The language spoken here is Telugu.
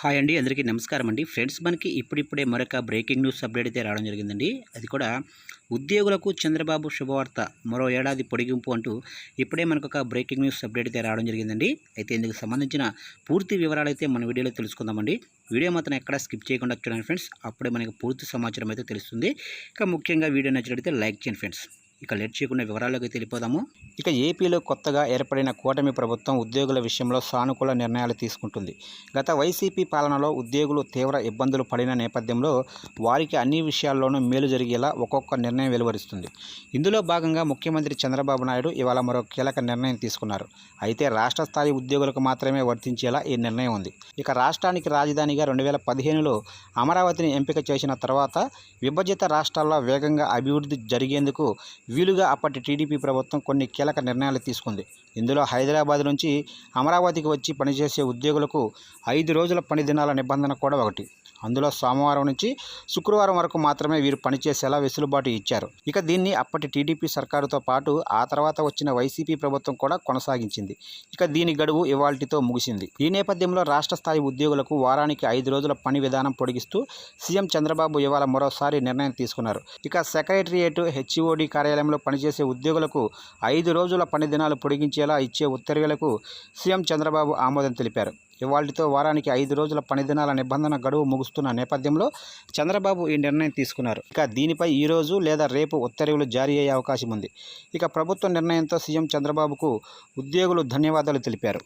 హాయ్ అండి అందరికీ నమస్కారం అండి. ఫ్రెండ్స్ మనకి ఇప్పుడిప్పుడే మరొక బ్రేకింగ్ న్యూస్ అప్డేట్ అయితే రావడం జరిగిందండి. అది కూడా ఉద్యోగులకు చంద్రబాబు శుభవార్త మరో ఏడాది పొడిగింపు అంటూ ఇప్పుడే మనకు ఒక బ్రేకింగ్ న్యూస్ అప్డేట్ అయితే రావడం జరిగిందండి. అయితే ఇందుకు సంబంధించిన పూర్తి వివరాలు అయితే మన వీడియోలో తెలుసుకుందామండి. వీడియో మాత్రం ఎక్కడ స్కిప్ చేయకుండా చూడండి ఫ్రెండ్స్. అప్పుడే మనకి పూర్తి సమాచారం అయితే తెలుస్తుంది. ఇక ముఖ్యంగా వీడియో నచ్చినట్లయితే లైక్ చేయండి ఫ్రెండ్స్. ఇక లేట్ చేయకుండా వివరాల్లోకి తెలిపోదాము ఇక ఏపీలో కొత్తగా ఏర్పడిన కూటమి ప్రభుత్వం ఉద్యోగుల విషయంలో సానుకూల నిర్ణయాలు తీసుకుంటుంది. గత వైసీపీ పాలనలో ఉద్యోగులు తీవ్ర ఇబ్బందులు పడిన నేపథ్యంలో వారికి అన్ని విషయాల్లోనూ మేలు జరిగేలా ఒక్కొక్క నిర్ణయం వెలువరిస్తుంది. ఇందులో భాగంగా ముఖ్యమంత్రి చంద్రబాబు నాయుడు ఇవాళ మరో కీలక నిర్ణయం తీసుకున్నారు. అయితే రాష్ట్ర స్థాయి ఉద్యోగులకు మాత్రమే వర్తించేలా ఈ నిర్ణయం ఉంది. ఇక రాష్ట్రానికి రాజధానిగా రెండు వేల పదిహేనులో అమరావతిని ఎంపిక చేసిన తర్వాత విభజిత రాష్ట్రాల్లో వేగంగా అభివృద్ధి జరిగేందుకు వీలుగా అప్పటి టీడీపీ ప్రభుత్వం కొన్ని కీలక నిర్ణయాలు తీసుకుంది. ఇందులో హైదరాబాద్ నుంచి అమరావతికి వచ్చి పనిచేసే ఉద్యోగులకు ఐదు రోజుల పని దినాల నిబంధన కూడా ఒకటి. అందులో సోమవారం నుంచి శుక్రవారం వరకు మాత్రమే వీరు పనిచేసేలా వెసులుబాటు ఇచ్చారు. ఇక దీన్ని అప్పటి టీడీపీ సర్కారుతో పాటు ఆ తర్వాత వచ్చిన వైసీపీ ప్రభుత్వం కూడా కొనసాగించింది. ఇక దీని గడువు ఇవాల్టితో ముగిసింది. ఈ నేపథ్యంలో రాష్ట్ర స్థాయి ఉద్యోగులకు వారానికి ఐదు రోజుల పని విధానం పొడిగిస్తూ సీఎం చంద్రబాబు ఇవాళ మరోసారి నిర్ణయం తీసుకున్నారు. ఇక సెక్రటరియేట్ హెచ్ఓడి కార్యాలయంలో పనిచేసే ఉద్యోగులకు ఐదు రోజుల పని దినాలు పొడిగించేలా ఇచ్చే ఉత్తర్వులకు సీఎం చంద్రబాబు ఆమోదం తెలిపారు. ఇవాళతో వారానికి ఐదు రోజుల పనిదినాల నిబంధన గడువు ముగుస్తున్న నేపథ్యంలో చంద్రబాబు ఈ నిర్ణయం తీసుకున్నారు. ఇక దీనిపై ఈరోజు లేదా రేపు ఉత్తర్వులు జారీ అయ్యే అవకాశం ఉంది. ఇక ప్రభుత్వ నిర్ణయంతో సీఎం చంద్రబాబుకు ఉద్యోగులు ధన్యవాదాలు తెలిపారు.